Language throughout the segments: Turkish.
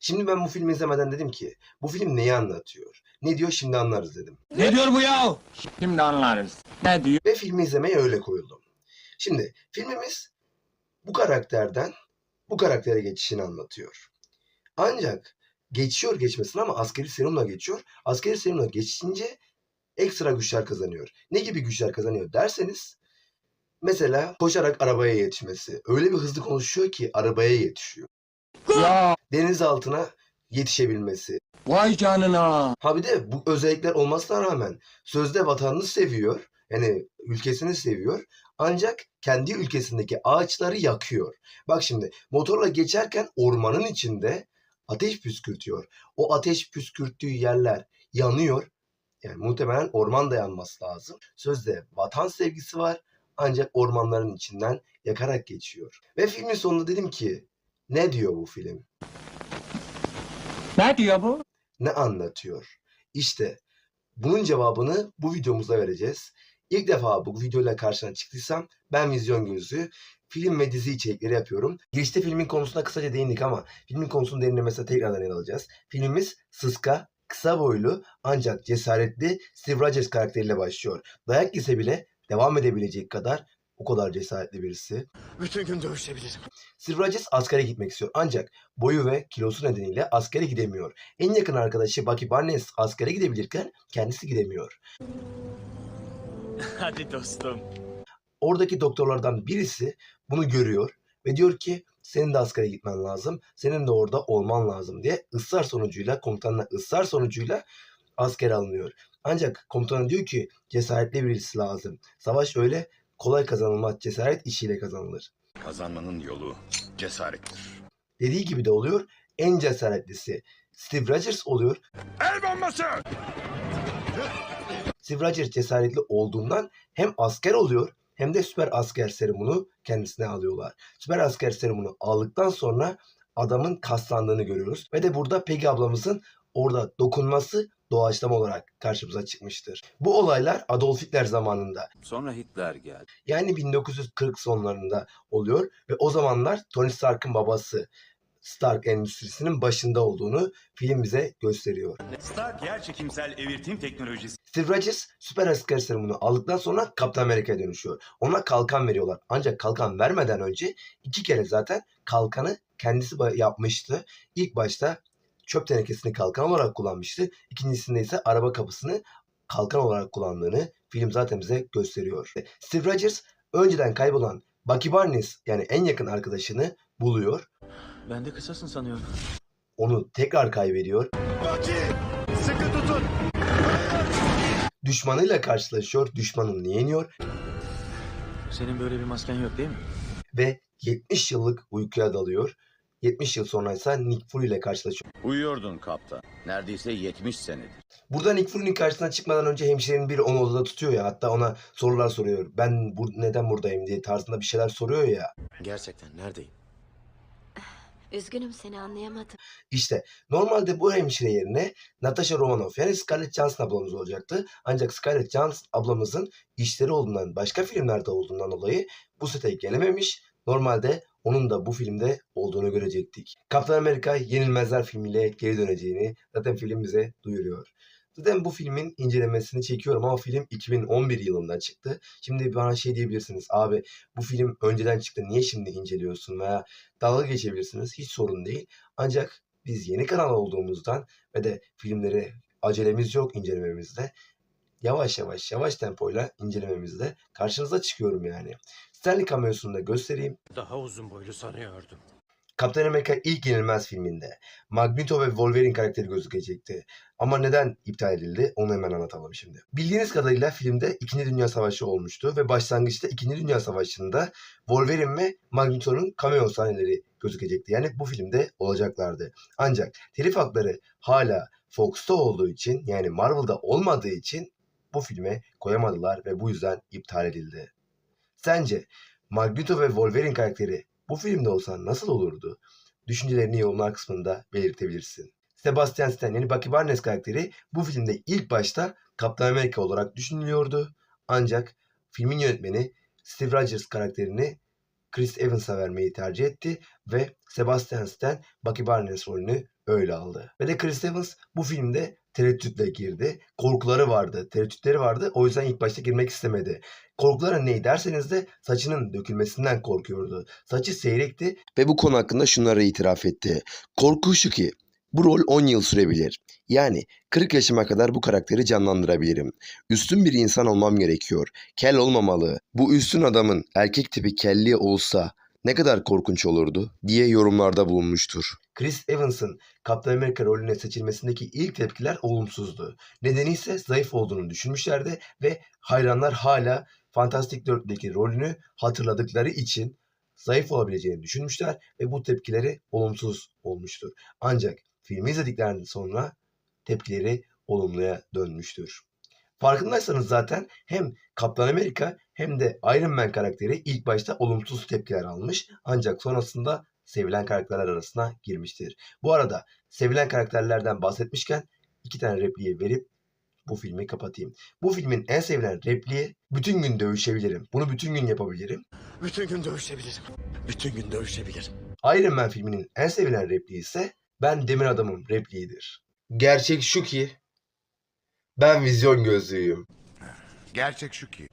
Şimdi ben bu filmi izlemeden dedim ki bu film neyi anlatıyor? Ne diyor şimdi anlarız dedim. Ne diyor bu ya? Şimdi anlarız. Ne diyor? Ve filmi izlemeye öyle koyuldum. Şimdi filmimiz bu karakterden bu karaktere geçişini anlatıyor. Ancak geçiyor geçmesin ama askeri serumla geçiyor. Askeri serumla geçince ekstra güçler kazanıyor. Ne gibi güçler kazanıyor derseniz mesela koşarak arabaya yetişmesi. Öyle bir hızlı konuşuyor ki arabaya yetişiyor. Ya Deniz altına yetişebilmesi. vay canına. Ha bir de bu özellikler olmasına rağmen sözde vatanını seviyor. Yani ülkesini seviyor. Ancak kendi ülkesindeki ağaçları yakıyor. Bak şimdi motorla geçerken ormanın içinde ateş püskürtüyor. O ateş püskürttüğü yerler yanıyor. Yani muhtemelen orman da yanması lazım. Sözde vatan sevgisi var. Ancak ormanların içinden yakarak geçiyor. Ve filmin sonunda dedim ki ne diyor bu film? Ne diyor bu? ne anlatıyor? İşte bunun cevabını bu videomuzda vereceğiz. İlk defa bu videoyla karşına çıktıysam ben Vizyon Gözü film ve dizi içerikleri yapıyorum. Girişte filmin konusuna kısaca değindik ama filmin konusunu derinlemesine tekrardan ele alacağız. Filmimiz Sıska, kısa boylu ancak cesaretli Steve Rogers karakteriyle başlıyor. Dayak yese bile devam edebilecek kadar o kadar cesaretli birisi. Bütün gün dövüşebilirim. Steve Rogers askere gitmek istiyor ancak boyu ve kilosu nedeniyle askere gidemiyor. En yakın arkadaşı Bucky Barnes askere gidebilirken kendisi gidemiyor. Hadi dostum. Oradaki doktorlardan birisi bunu görüyor ve diyor ki senin de askere gitmen lazım, senin de orada olman lazım diye ısrar sonucuyla komutanla ısrar sonucuyla askere alınıyor. Ancak komutan diyor ki cesaretli birisi lazım. Savaş öyle kolay kazanılmaz cesaret işiyle kazanılır. Kazanmanın yolu cesarettir. Dediği gibi de oluyor. En cesaretlisi Steve Rogers oluyor. El bombası! Steve Rogers cesaretli olduğundan hem asker oluyor hem de süper asker serumunu kendisine alıyorlar. Süper asker serumunu aldıktan sonra adamın kaslandığını görüyoruz. Ve de burada Peggy ablamızın orada dokunması doğaçlama olarak karşımıza çıkmıştır. Bu olaylar Adolf Hitler zamanında Sonra Hitler geldi. yani 1940 sonlarında oluyor ve o zamanlar Tony Stark'ın babası Stark Endüstrisi'nin başında olduğunu film bize gösteriyor. Stark yerçekimsel evirtim teknolojisi Steve Rogers süper asker serumunu aldıktan sonra Kaptan Amerika'ya dönüşüyor. Ona kalkan veriyorlar. Ancak kalkan vermeden önce iki kere zaten kalkanı kendisi yapmıştı. İlk başta çöp tenekesini kalkan olarak kullanmıştı. İkincisinde ise araba kapısını kalkan olarak kullandığını film zaten bize gösteriyor. Steve Rogers önceden kaybolan Bucky Barnes yani en yakın arkadaşını buluyor. Ben de kısasın sanıyorum. Onu tekrar kaybediyor. Baki! Sıkı tutun! Düşmanıyla karşılaşıyor. Düşmanını yeniyor. Senin böyle bir masken yok değil mi? ve 70 yıllık uykuya dalıyor. 70 yıl sonra ise Nick Fury ile karşılaşıyor. Uyuyordun kaptan. Neredeyse 70 senedir. Burada Nick Fury'nin karşısına çıkmadan önce hemşirenin biri onu odada tutuyor ya. Hatta ona sorular soruyor. Ben bu, neden buradayım diye tarzında bir şeyler soruyor ya. Gerçekten neredeyim? Üzgünüm seni anlayamadım. İşte normalde bu hemşire yerine Natasha Romanoff yani Scarlett Johansson ablamız olacaktı. Ancak Scarlett Johansson ablamızın işleri olduğundan başka filmlerde olduğundan dolayı bu sete gelememiş. Normalde onun da bu filmde olduğunu görecektik. Kaptan Amerika Yenilmezler filmiyle geri döneceğini zaten film bize duyuruyor. Zaten bu filmin incelemesini çekiyorum ama film 2011 yılında çıktı. Şimdi bana şey diyebilirsiniz abi bu film önceden çıktı niye şimdi inceliyorsun veya dalga geçebilirsiniz hiç sorun değil. Ancak biz yeni kanal olduğumuzdan ve de filmleri acelemiz yok incelememizde. Yavaş yavaş yavaş tempoyla incelememizde karşınıza çıkıyorum yani. Stanley cameosunu da göstereyim. Daha uzun boylu sanıyordum. Kaptan Amerika ilk yenilmez filminde Magneto ve Wolverine karakteri gözükecekti. Ama neden iptal edildi onu hemen anlatalım şimdi. Bildiğiniz kadarıyla filmde 2. Dünya Savaşı olmuştu ve başlangıçta 2. Dünya Savaşı'nda Wolverine ve Magneto'nun cameo sahneleri gözükecekti. Yani bu filmde olacaklardı. Ancak telif hakları hala Fox'ta olduğu için yani Marvel'da olmadığı için bu filme koyamadılar ve bu yüzden iptal edildi. Sence Magneto ve Wolverine karakteri bu filmde olsa nasıl olurdu? Düşüncelerini yorumlar kısmında belirtebilirsin. Sebastian Stan yani Bucky Barnes karakteri bu filmde ilk başta Kaptan Amerika olarak düşünülüyordu. Ancak filmin yönetmeni Steve Rogers karakterini Chris Evans'a vermeyi tercih etti ve Sebastian Stan Bucky Barnes rolünü öyle aldı. Ve de Chris Evans bu filmde tereddütle girdi. Korkuları vardı, tereddütleri vardı. O yüzden ilk başta girmek istemedi. Korkuları ne derseniz de saçının dökülmesinden korkuyordu. Saçı seyrekti ve bu konu hakkında şunları itiraf etti. Korku şu ki bu rol 10 yıl sürebilir. Yani 40 yaşıma kadar bu karakteri canlandırabilirim. Üstün bir insan olmam gerekiyor. Kel olmamalı. Bu üstün adamın erkek tipi kelli olsa ne kadar korkunç olurdu diye yorumlarda bulunmuştur. Chris Evans'ın Kaptan Amerika rolüne seçilmesindeki ilk tepkiler olumsuzdu. Nedeni ise zayıf olduğunu düşünmüşlerdi ve hayranlar hala Fantastic Dört'teki rolünü hatırladıkları için zayıf olabileceğini düşünmüşler ve bu tepkileri olumsuz olmuştur. Ancak filmi izlediklerden sonra tepkileri olumluya dönmüştür. Farkındaysanız zaten hem Kaptan Amerika hem de Iron Man karakteri ilk başta olumsuz tepkiler almış ancak sonrasında sevilen karakterler arasına girmiştir. Bu arada sevilen karakterlerden bahsetmişken iki tane repliği verip bu filmi kapatayım. Bu filmin en sevilen repliği bütün gün dövüşebilirim. Bunu bütün gün yapabilirim. Bütün gün dövüşebilirim. Bütün gün dövüşebilirim. Iron Man filminin en sevilen repliği ise ben demir adamım repliğidir. Gerçek şu ki ben vizyon gözlüyüm. Gerçek şu ki.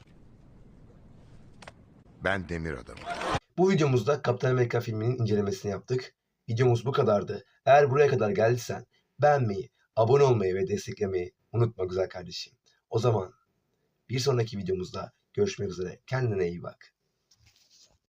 Ben demir adamım. Bu videomuzda Kaptan Amerika filminin incelemesini yaptık. Videomuz bu kadardı. Eğer buraya kadar geldiysen beğenmeyi, abone olmayı ve desteklemeyi unutma güzel kardeşim. O zaman bir sonraki videomuzda görüşmek üzere. Kendine iyi bak.